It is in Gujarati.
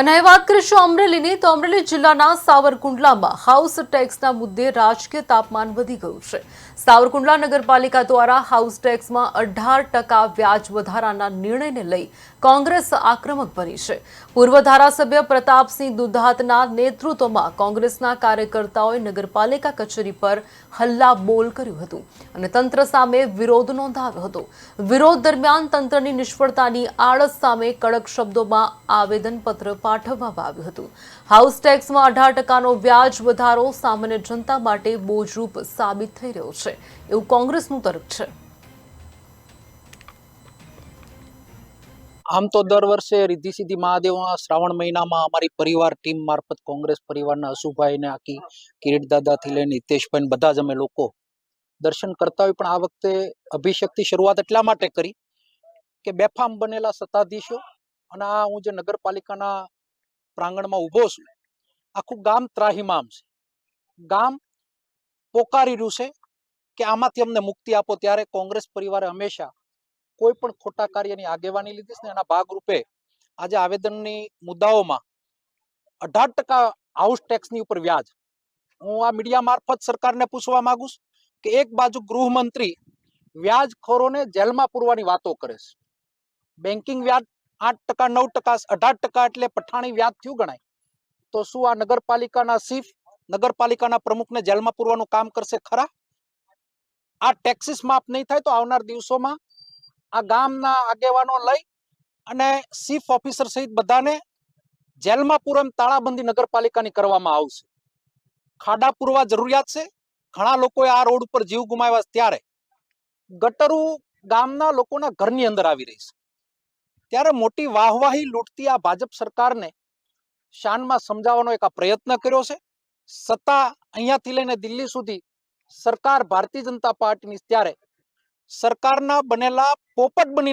અને હવે વાત કરીશું અમરેલીની, તો અમરેલી જિલ્લાના સાવરકુંડલામાં હાઉસ ટેક્સના મુદ્દે રાજકીય તાપમાન વધી ગયું છે. સાવરકુંડલા નગરપાલિકા દ્વારા હાઉસ ટેક્સમાં અઢાર ટકા વ્યાજ વધારાના નિર્ણયને લઈ કોંગ્રેસ આક્રમક બની છે. પૂર્વ ધારાસભ્ય પ્રતાપસિંહ દુધાતના નેતૃત્વમાં કોંગ્રેસના કાર્યકર્તાઓએ નગરપાલિકા કચેરી પર હલ્લા બોલ કર્યું હતું અને તંત્ર સામે વિરોધ નોંધાવ્યો હતો. વિરોધ દરમિયાન તંત્રની નિષ્ફળતાની આળસ સામે કડક શબ્દોમાં આવેદનપત્ર પાઠવવામાં આવ્યું હતું. હાઉસ ટેક્સમાં અઢાર ટકાનો વ્યાજ વધારો સામાન્ય જનતા માટે બોજરૂપ સાબિત થઈ રહ્યો છે. એવું કોંગ્રેસનું તર્ક છે. આમ તો દર વર્ષે રીધી સીધી મહાદેવના શ્રાવણ મહિનામાં અમારી પરિવાર ટીમ મારફત કોંગ્રેસ પરિવારના અશુભાઈ ને આખી કિરીટ દાદાથી લઈને હિતેશભાઈ બધા જ અમે લોકો દર્શન કરતા હોય. પણ આ વખતે અભિષેકથી શરૂઆત એટલા માટે કરી કે બેફામ બનેલા સત્તાધીશો અને આ હું જે નગરપાલિકાના પ્રાંગણમાં ઊભો છું. આખું ગામ ત્રાહિમામ છે. ગામ પોકારી રહ્યું છે કે આમાંથી અમને મુક્તિ આપો ત્યારે કોંગ્રેસ પરિવારે હંમેશા કોઈ પણ ખોટા કાર્યની આગેવાની લીધી છે ને એના ભાગરૂપે આજે આવેદનની મુદ્દાઓમાં અઢાર ટકા હાઉસ ટેક્સની ઉપર વ્યાજ. હું આ મીડિયા મારફત સરકારને પૂછવા માંગુ છું કે એક બાજુ ગૃહમંત્રી વ્યાજખોરોને જેલમાં પૂરવાની વાતો કરે છે. બેન્કિંગ વ્યાજ આઠ ટકા, નવ ટકા, અઢાર ટકા એટલે પઠાણી વ્યાજ થયું ગણાય. તો શું આ નગરપાલિકાના સીફ નગરપાલિકાના પ્રમુખને જેલમાં પૂરવાનું કામ કરશે ખરા? આ ટેક્સીસ માફ નહીં થાય તો આવનાર દિવસોમાં આ ગામના આગેવાનો લઈ અને ચીફ ઓફિસર સહિત બધાને જેલમાં પૂરમ તાળાબંધી નગરપાલિકાની કરવામાં આવશે. ખાડા પૂરવા જરૂરિયાત છે. ઘણા લોકોએ આ રોડ ઉપર જીવ ગુમાવ્યા ત્યારે. ગટરું ગામના લોકોના ઘરની અંદર આવી રહી છે. ત્યારે મોટી વાહવાહી લૂંટતી આ ભાજપ સરકારને શાનમાં સમજાવવાનો એક આ પ્રયત્ન કર્યો છે. સત્તા અહીંયાથી લઈને દિલ્હી સુધી સરકાર ભારતીય જનતા પાર્ટીની ત્યારે સરકારના બનેલા પોપટ બની